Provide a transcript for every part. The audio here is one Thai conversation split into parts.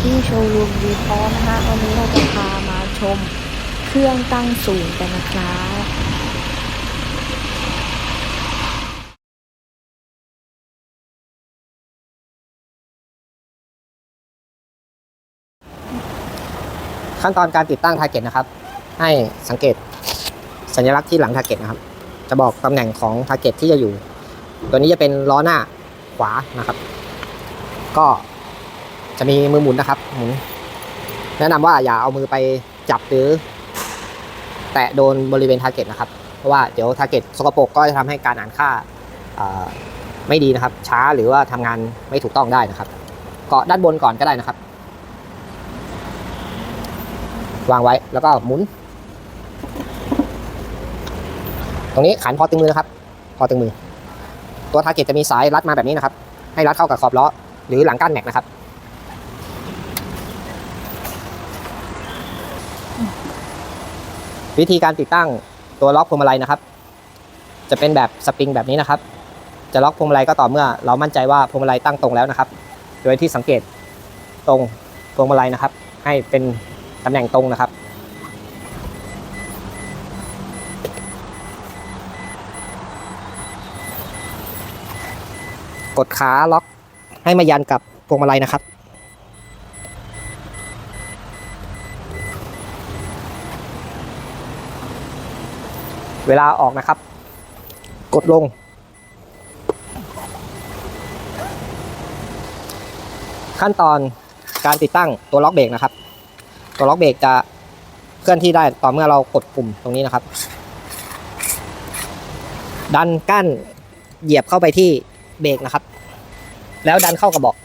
พี่โชว์รวมดีพร้อมนะคะ วันนี้เราจะพามาชมเครื่องตั้งศูนย์กันนะครับขั้นตอนการติดตั้งทาร์เก็ตนะครับ ให้สังเกตสัญลักษณ์ที่หลังทาร์เก็ตนะครับ จะบอกตำแหน่งของทาร์เก็ตที่จะอยู่ ตัวนี้จะเป็นล้อหน้าขวานะครับ ก็ จะมีมือหมุนนะครับหมุนแนะนำว่าอย่าเอามือไปจับหรือ แตะโดนบริเวณทาร์เก็ตนะครับ เพราะว่าเดี๋ยวทาร์เก็ตสกปรกก็จะทำให้การอ่านค่าไม่ดีนะครับ ช้าหรือว่าทำงานไม่ถูกต้องได้นะครับ เกาะด้านบนก่อนก็ได้นะครับ วางไว้แล้วก็หมุน ตรงนี้ขันพอตึงมือนะครับ พอตึงมือ ตัวทาร์เก็ตจะมีสายรัดมาแบบนี้นะครับ ให้รัดเข้ากับขอบล้อหรือหลังก้านแม็กนะครับ วิธีการติดตั้งตัวล็อกพวงมาลัยนะครับ จะเป็นแบบสปริงแบบนี้นะครับ จะล็อกพวงมาลัยก็ต่อเมื่อ เรามั่นใจว่าพวงมาลัยตั้งตรงแล้วนะครับ โดยที่สังเกตตรงพวงมาลัยนะครับ ให้เป็นตำแหน่งตรงนะครับ กดขาล็อกให้มายันกับพวงมาลัยนะครับ เวลาออกนะครับ กดลง ขั้นตอนการติดตั้งตัวล็อกเบรกนะครับ ตัวล็อกเบรกจะเคลื่อนที่ได้ต่อเมื่อเรากดปุ่มตรงนี้นะครับ ดันก้านเหยียบเข้าไปที่เบรกนะครับ แล้วดันเข้ากระบอก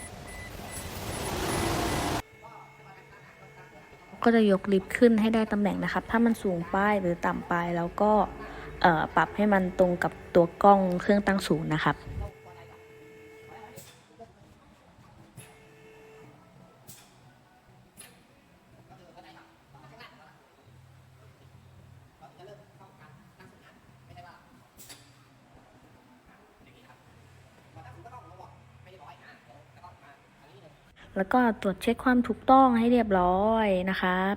ก็จะยกลิฟต์ขึ้นให้ได้ตำแหน่งนะครับ ถ้ามันสูงไปหรือต่ำไปแล้วก็ปรับให้มันตรงกับตัวกล้องเครื่องตั้งศูนย์นะครับ แล้วก็ตรวจเช็คความถูกต้องให้เรียบร้อยนะครับ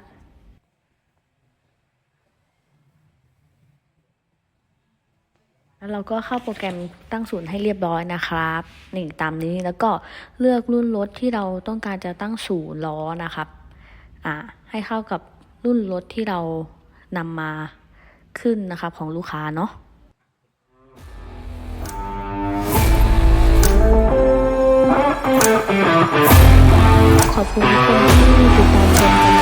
แล้วเราก็เข้าโปรแกรมตั้งศูนย์ให้เรียบร้อยนะครับนี่ตามนี้แล้วก็เลือกรุ่นรถที่เราต้องการจะตั้งศูนย์ล้อนะครับอ่าให้เข้ากับรุ่นรถที่เรานำมาขึ้นนะครับของลูกค้าเนาะ ขอบคุณทุกคนที่ติดตามชมกัน